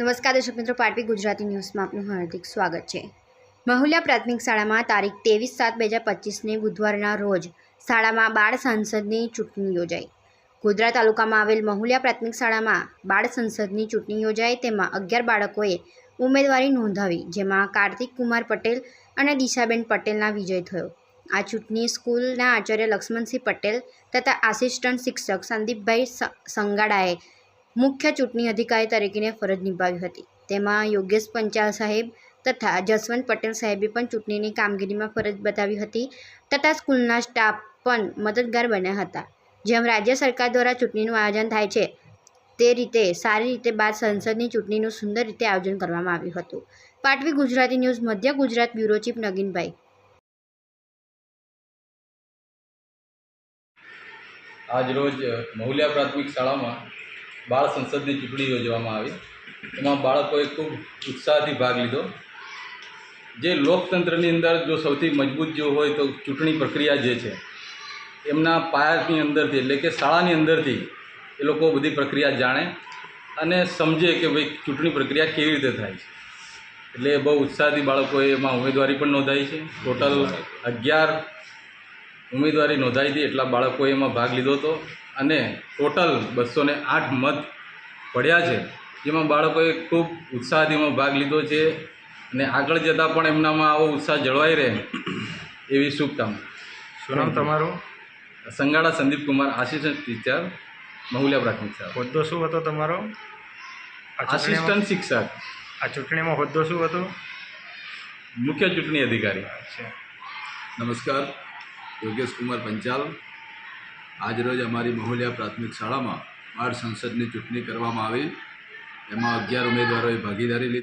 નમસ્કાર દર્શક મિત્રો પાટવી ગુજરાતી ન્યૂઝમાં આપનું હાર્દિક સ્વાગત છે. મહુલિયા પ્રાથમિક શાળામાં તારીખ ત્રેવીસ સાત બે હજાર પચીસને બુધવારના રોજ શાળામાં બાળ સંસદની ચૂંટણી યોજાઈ. ગોધરા તાલુકામાં આવેલ મહુલિયા પ્રાથમિક શાળામાં બાળ સંસદની ચૂંટણી યોજાઈ, તેમાં અગિયાર બાળકોએ ઉમેદવારી નોંધાવી, જેમાં કાર્તિક કુમાર પટેલ અને દિશાબેન પટેલના વિજય થયો. આ ચૂંટણી સ્કૂલના આચાર્ય લક્ષ્મણસિંહ પટેલ તથા આસિસ્ટન્ટ શિક્ષક સંદીપભાઈ સંગાડાએ મુખ્ય ચૂંટણી અધિકારી તરીકેને ફરજ નિભાવી હતી. તેમાં યોગેશ પંચાલ સાહેબ તથા જસવંત પટેલ સાહેબે પણ ચૂંટણીની કામગીરીમાં ફરજ બતાવી હતી તથા સ્કૂલના સ્ટાફ પણ મદદગાર બન્યા હતા. જેમ રાજ્ય સરકાર દ્વારા ચૂંટણીનું આયોજન થાય છે, તે રીતે સારી રીતે બાદ સંસદની ચૂંટણીનું સુંદર રીતે આયોજન કરવામાં આવ્યું હતું. પાટવી ગુજરાતી ન્યૂઝ, મધ્ય ગુજરાત બ્યુરો ચીફ નગીનભાઈ. આજરોજ મહુલિયા પ્રાથમિક શાળામાં બાળ સંસદની ચૂંટણી યોજવામાં આવી. એમાં બાળકોએ ખૂબ ઉત્સાહથી ભાગ લીધો. જે લોકતંત્રની અંદર જો સૌથી મજબૂત જો હોય તો ચૂંટણી પ્રક્રિયા જે છે, એમના પાયાની અંદરથી એટલે કે શાળાની અંદરથી એ લોકો બધી પ્રક્રિયા જાણે અને સમજે કે ભાઈ ચૂંટણી પ્રક્રિયા કેવી રીતે થાય છે. એટલે બહુ ઉત્સાહથી બાળકોએ એમાં ઉમેદવારી પણ નોંધાઈ છે. ટોટલ અગિયાર ઉમેદવારી નોંધાઈ હતી, એટલા બાળકોએ એમાં ભાગ લીધો હતો. અને ટોટલ બસો ને આઠ મત પડ્યા છે. જેમાં બાળકોએ ખૂબ ઉત્સાહથીમાં ભાગ લીધો છે અને આગળ જતાં પણ એમનામાં આવો ઉત્સાહ જળવાઈ રહે એવી શુભકામના. શું નામ તમારું? સંગાડા સંદીપ કુમાર આસિસ્ટન્ટ ટીચર મહુલિયા પ્રાથમિક શાળા. હોદ્દો શું હતો તમારો? આસિસ્ટન્ટ શિક્ષક. આ ચૂંટણીમાં હોદ્દો શું હતો? મુખ્ય ચૂંટણી અધિકારી. નમસ્કાર યોગેશ કુમાર પંચાલ આજરોજ અમારી મહુલિયા પ્રાથમિક શાળામાં બાળ સંસદની ચૂંટણી કરવામાં આવી. એમાં અગિયાર ઉમેદવારોએ ભાગીદારી લીધી.